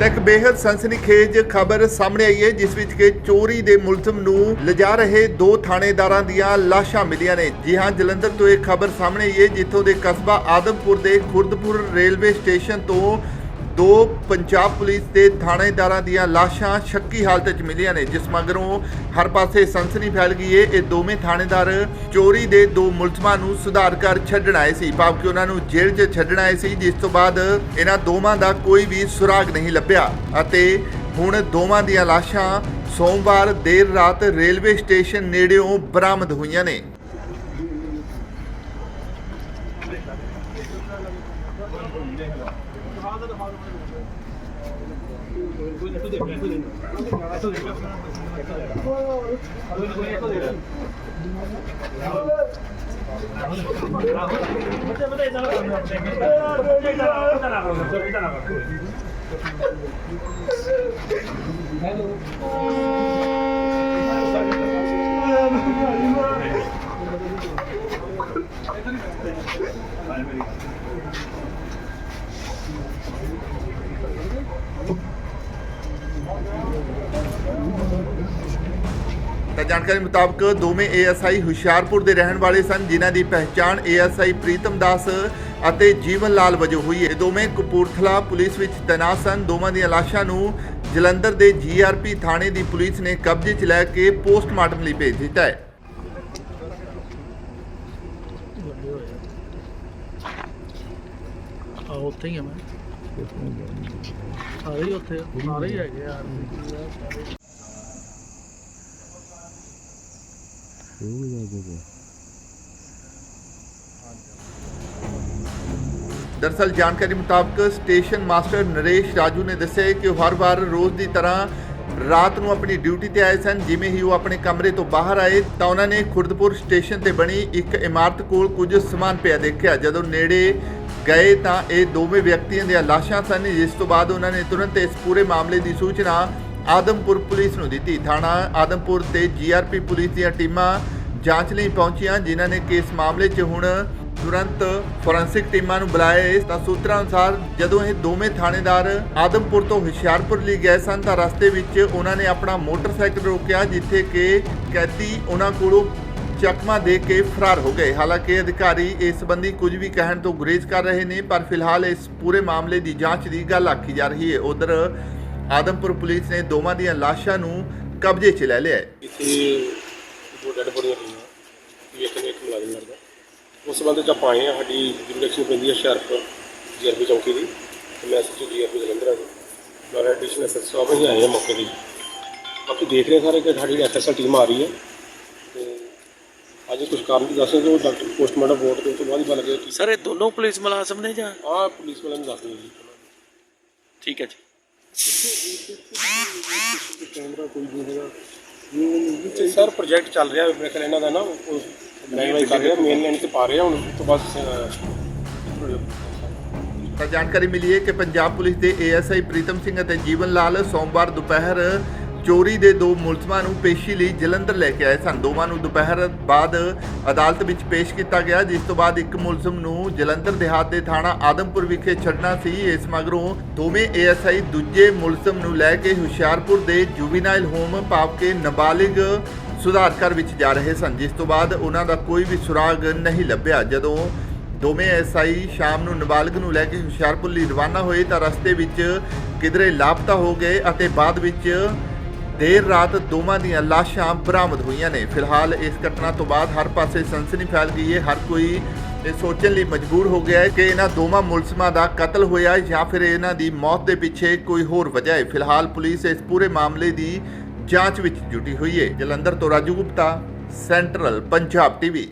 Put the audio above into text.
ਤਾਂ ਇੱਕ ਬੇहद ਸਨਸਨੀਖੇਜ ਖਬਰ ਸਾਹਮਣੇ ਆਈ ਹੈ, ਜਿਸ ਵਿੱਚ ਕਿ ਚੋਰੀ ਦੇ ਮੁਲਜ਼ਮ ਨੂੰ ਲਿਜਾ ਰਹੇ ਦੋ ਥਾਣੇਦਾਰਾਂ ਦੀਆਂ ਲਾਸ਼ਾਂ ਮਿਲੀਆਂ ਨੇ। ਜੀ ਹਾਂ, ਜਲੰਧਰ ਤੋਂ ਇਹ ਖਬਰ ਸਾਹਮਣੇ ਆਈ ਹੈ, ਜਿੱਥੋਂ ਦੇ ਕਸਬਾ ਆਦਮਪੁਰ ਦੇ ਖੁਰਦਪੁਰ ਰੇਲਵੇ ਸਟੇਸ਼ਨ ਤੋਂ ਦੋ ਪੰਜਾਬ ਪੁਲਿਸ ਦੇ ਥਾਣੇਦਾਰਾਂ ਦੀਆਂ ਲਾਸ਼ਾਂ ਸ਼ੱਕੀ ਹਾਲਤ ਵਿੱਚ ਮਿਲੀਆਂ ਨੇ, ਜਿਸ ਮਗਰੋਂ ਹਰ ਪਾਸੇ ਸਨਸਨੀ ਫੈਲ ਗਈ ਏ। ਇਹ ਦੋਵੇਂ ਥਾਣੇਦਾਰ ਚੋਰੀ ਦੇ ਦੋ ਮੁਲਜ਼ਮਾਂ ਨੂੰ ਸੁਧਾਰ ਕਰ ਛੱਡਣ ਆਏ ਸੀ ਭਾਵ ਕਿ ਉਹਨਾਂ ਨੂੰ ਜੇਲ੍ਹ 'ਚ ਛੱਡਣ ਆਏ ਸੀ, ਜਿਸ ਤੋਂ ਬਾਅਦ ਇਹਨਾਂ ਦੋਵਾਂ ਦਾ ਕੋਈ ਵੀ ਸੁਰਾਗ ਨਹੀਂ ਲੱਭਿਆ। ਅਤੇ ਹੁਣ ਦੋਵਾਂ ਦੀਆਂ ਲਾਸ਼ਾਂ ਸੋਮਵਾਰ ਦੇਰ ਰਾਤ ਰੇਲਵੇ ਸਟੇਸ਼ਨ ਨੇੜਿਓਂ ਬਰਾਮਦ ਹੋਈਆਂ ਨੇ। 何? ਤਾਂ ਜਾਣਕਾਰੀ ਮੁਤਾਬਕ ਦੋਵੇਂ ਏਐਸਆਈ ਹੁਸ਼ਿਆਰਪੁਰ ਦੇ ਰਹਿਣ ਵਾਲੇ ਸਨ, ਜਿਨ੍ਹਾਂ ਦੀ ਪਹਿਚਾਣ ਏਐਸਆਈ ਪ੍ਰੀਤਮ ਦਾਸ ਅਤੇ ਜੀਵਨ ਲਾਲ ਵਜੋਂ ਹੋਈ ਹੈ। ਇਹ ਦੋਵੇਂ ਕਪੂਰਥਲਾ ਪੁਲਿਸ ਵਿੱਚ ਤੈਨਾਤ ਸਨ। ਦੋਵਾਂ ਦੀਆਂ ਲਾਸ਼ਾਂ ਨੂੰ ਜਲੰਧਰ ਦੇ ਜੀਆਰਪੀ ਥਾਣੇ ਦੀ ਪੁਲਿਸ ਨੇ ਕਬਜ਼ੇ 'ਚ ਲੈ ਕੇ ਪੋਸਟਮਾਰਟਮ ਲਈ ਭੇਜ ਦਿੱਤਾ ਹੈ। ਆ ਉੱਥੇ ਹੀ ਆ ਮੈਂ। ਸਾਰੇ ਹੀ ਉੱਥੇ ਆ, ਸਾਰੇ ਹੀ ਹੈਗੇ ਯਾਰ। ਦਰਸਲ ਜਾਣਕਾਰੀ ਮੁਤਾਬਕ ਸਟੇਸ਼ਨ ਮਾਸਟਰ ਨਰੇਸ਼ ਰਾਜੂ ਨੇ ਦੱਸਿਆ ਕਿ ਉਹ ਹਰ ਵਾਰ ਰੋਜ਼ ਦੀ ਤਰ੍ਹਾਂ ਰਾਤ ਨੂੰ ਆਪਣੀ ਡਿਊਟੀ ਤੇ ਆਏ ਸਨ। ਜਿਵੇਂ ਹੀ ਉਹ ਆਪਣੇ ਕਮਰੇ ਤੋਂ ਬਾਹਰ ਆਏ ਤਾਂ ਉਹਨਾਂ ਨੇ ਖੁਰਦਪੁਰ ਸਟੇਸ਼ਨ ਤੇ ਬਣੀ ਇੱਕ ਇਮਾਰਤ ਕੋਲ ਕੁਝ ਸਮਾਨ ਪਿਆ ਦੇਖਿਆ। ਜਦੋਂ ਨੇੜੇ ਗਏ ਤਾਂ ਇਹ ਦੋਵੇਂ ਵਿਅਕਤੀਆਂ ਦੀਆਂ ਲਾਸ਼ਾਂ ਸਨ। ਜਿਸ ਤੋਂ ਬਾਅਦ ਉਹਨਾਂ ਨੇ ਤੁਰੰਤ ਇਸ ਪੂਰੇ ਮਾਮਲੇ ਦੀ ਸੂਚਨਾ ਆਦਮਪੁਰ ਪੁਲਿਸ ਨੂੰ ਦਿੱਤੀ। ਥਾਣਾ ਆਦਮਪੁਰ ਤੇ ਜੀਆਰਪੀ ਪੁਲਿਸ ਦੀਆਂ ਟੀਮਾਂ ਜਾਂਚ ਲਈ ਪਹੁੰਚੀਆਂ, ਜਿਨ੍ਹਾਂ ਨੇ ਕੇਸ ਮਾਮਲੇ 'ਚ ਹੁਣ ਤੁਰੰਤ ਫੋਰੈਂਸਿਕ ਟੀਮਾਂ ਨੂੰ ਬੁਲਾਇਆ। ਤਾਂ ਸੂਤਰਾਂ ਅਨੁਸਾਰ, ਜਦੋਂ ਇਹ ਦੋਵੇਂ ਥਾਣੇਦਾਰ ਆਦਮਪੁਰ ਤੋਂ ਹੁਸ਼ਿਆਰਪੁਰ ਲਈ ਗਏ ਸਨ, ਤਾਂ ਰਸਤੇ ਵਿੱਚ ਉਹਨਾਂ ਨੇ ਆਪਣਾ ਮੋਟਰਸਾਈਕਲ ਰੋਕਿਆ, ਜਿੱਥੇ ਕਿ ਕੈਦੀ ਉਹਨਾਂ ਕੋਲੋਂ ਚਕਮਾ ਦੇ ਕੇ ਫਰਾਰ ਹੋ ਗਏ। ਹਾਲਾਂਕਿ ਅਧਿਕਾਰੀ ਇਸ ਸੰਬੰਧੀ ਕੁਝ ਵੀ ਕਹਿਣ ਤੋਂ ਗੁਰੇਜ਼ ਕਰ ਰਹੇ ਨੇ, ਪਰ ਫਿਲਹਾਲ ਇਸ ਪੂਰੇ ਮਾਮਲੇ ਦੀ ਜਾਂਚ ਦੀ ਗੱਲ ਆਖੀ ਜਾ ਰਹੀ ਹੈ। ਉਧਰ ਆਦਮਪੁਰ ਪੁਲਿਸ ਨੇ ਦੋਵਾਂ ਦੀਆਂ ਲਾਸ਼ਾਂ ਨੂੰ ਕਬਜ਼ੇ 'ਚ ਲੈ ਲਿਆ ਹੈ। ਇੱਥੇ ਦੋ ਡੈਡ ਬੋਡੀਆਂ ਪਈਆਂ, ਇੱਕ ਨੇ ਇੱਕ ਮੁਲਾਜ਼ਮ ਲੜਦਾ ਉਸ ਸੰਬੰਧ ਚ ਆਪਾਂ ਆਏ ਹਾਂ, ਸਾਡੀ ਜੁਡੀਸ਼ੀਅਲ ਪੈਂਦੀ ਹੈ ਹੁਸ਼ਿਆਰਪੁਰ ਜੀਆਰਪੀ ਚੌਂਕੀ ਦੀ। ਤੇ ਮੈਂ ਸੱਚੀ ਜੀਆਰਪੀ ਜਲੰਧਰ ਆ ਜੀ। ਮੈਂ ਐਡੀਸ਼ਨਲ ਐਸਐਸ ਸਾਹਿਬ ਹੀ ਆਏ ਹਾਂ ਮੌਕੇ ਤੇ। ਬਾਕੀ ਦੇਖ ਰਹੇ ਸਾਰੇ ਕਿ ਸਾਡੀ ਐਫਐਸਐਲ ਟੀਮ ਆ ਰਹੀ ਹੈ। ਤੇ ਅੱਜ ਕੁਝ ਕਾਰਨ ਵੀ ਦੱਸੇ ਜੋ ਡਾਕਟਰ ਪੋਸਟਮਾਰਟਮ ਰਿਪੋਰਟ ਦੇ ਤੋਂ ਬਾਅਦ ਹੀ ਪਤਾ ਲੱਗਿਆ ਕਿ ਸਰ ਇਹ ਦੋਨੋਂ ਪੁਲਿਸ ਮੁਲਾਜ਼ਮ ਨੇ ਜਾਂ? ਆਹ ਪੁਲਿਸ ਵਾਲਿਆਂ ਨੇ ਦੱਸ ਦਿਓ ਜੀ। ਠੀਕ ਹੈ ਜੀ। ਕੈਮਰਾ ਕੋਈ ਨਹੀਂ ਹੈਗਾ ਤੇ ਸਰ ਪ੍ਰੋਜੈਕਟ ਚੱਲ ਰਿਹਾ ਮੇਰੇ ਖਿਆਲ ਇਹਨਾਂ ਦਾ ਨਾ ਉਹ ਲੈਂਗੁਏਜ ਕਰ ਰਿਹਾ ਮੇਨ ਲਾਈਨ ਤੇ ਪਾ ਰਿਹਾ ਹੁਣ ਉਸ ਤੋਂ ਬਾਅਦ ਅਹ, ਤਾਂ ਜਾਣਕਾਰੀ ਮਿਲੀ ਹੈ ਕਿ ਪੰਜਾਬ ਪੁਲਿਸ ਦੇ ਏਐਸਆਈ ਪ੍ਰੀਤਮ ਸਿੰਘ ਅਤੇ ਜੀਵਨ ਲਾਲ ਸੋਮਵਾਰ ਦੁਪਹਿਰ ਚੋਰੀ ਦੇ ਦੋ ਮੁਲਜ਼ਮਾਂ ਨੂੰ ਪੇਸ਼ੀ ਲਈ ਜਲੰਧਰ ਲੈ ਕੇ ਆਏ ਸਨ। ਦੋਵਾਂ ਨੂੰ ਦੁਪਹਿਰ ਬਾਅਦ ਅਦਾਲਤ ਵਿੱਚ ਪੇਸ਼ ਕੀਤਾ ਗਿਆ, ਜਿਸ ਤੋਂ ਬਾਅਦ ਇੱਕ ਮੁਲਜ਼ਮ ਨੂੰ ਜਲੰਧਰ ਦੇਹਾਤ ਦੇ ਥਾਣਾ ਆਦਮਪੁਰ ਵਿਖੇ ਛੱਡਣਾ ਸੀ। ਇਸ ਮਗਰੋਂ ਦੋਵੇਂ ਏਐਸਆਈ ਦੂਜੇ ਮੁਲਜ਼ਮ ਨੂੰ ਲੈ ਕੇ ਹੁਸ਼ਿਆਰਪੁਰ ਦੇ ਜੁਵੀਨਾਈਲ ਹੋਮ ਭਾਵ ਕੇ ਨਾਬਾਲਿਗ ਸੁਧਾਰ ਘਰ ਵਿੱਚ ਜਾ ਰਹੇ ਸਨ, ਜਿਸ ਤੋਂ ਬਾਅਦ ਉਹਨਾਂ ਦਾ ਕੋਈ ਵੀ ਸੁਰਾਗ ਨਹੀਂ ਲੱਭਿਆ। ਜਦੋਂ ਦੋਵੇਂ ਐਸਆਈ ਸ਼ਾਮ ਨੂੰ ਨਾਬਾਲਗ ਨੂੰ ਲੈ ਕੇ ਹੁਸ਼ਿਆਰਪੁਰ ਲਈ ਰਵਾਨਾ ਹੋਏ ਤਾਂ ਰਸਤੇ ਵਿੱਚ ਕਿਧਰੇ ਲਾਪਤਾ ਹੋ ਗਏ ਅਤੇ ਬਾਅਦ ਵਿੱਚ ਦੇਰ ਰਾਤ ਦੋਵਾਂ ਦੀਆਂ ਲਾਸ਼ਾਂ ਬਰਾਮਦ ਹੋਈਆਂ ਨੇ। ਫਿਲਹਾਲ ਇਸ ਘਟਨਾ ਤੋਂ ਬਾਅਦ ਹਰ ਪਾਸੇ ਸਨਸਨੀ ਫੈਲ ਗਈ ਹੈ। ਹਰ ਕੋਈ ਇਹ ਸੋਚਣ ਲਈ ਮਜਬੂਰ ਹੋ ਗਿਆ ਹੈ ਕਿ ਇਹਨਾਂ ਦੋਵਾਂ ਮੁਲਜ਼ਮਾਂ ਦਾ ਕਤਲ ਹੋਇਆ ਜਾਂ ਫਿਰ ਇਹਨਾਂ ਦੀ ਮੌਤ ਦੇ ਪਿੱਛੇ ਕੋਈ ਹੋਰ ਵਜ੍ਹਾ ਹੈ। ਫਿਲਹਾਲ ਪੁਲਿਸ ਇਸ ਪੂਰੇ ਮਾਮਲੇ ਦੀ ਜਾਂਚ ਵਿੱਚ ਜੁਟੀ ਹੋਈ ਹੈ। ਜਲੰਧਰ ਤੋਂ ਰਾਜੂ ਗੁਪਤਾ, ਸੈਂਟਰਲ ਪੰਜਾਬ ਟੀਵੀ।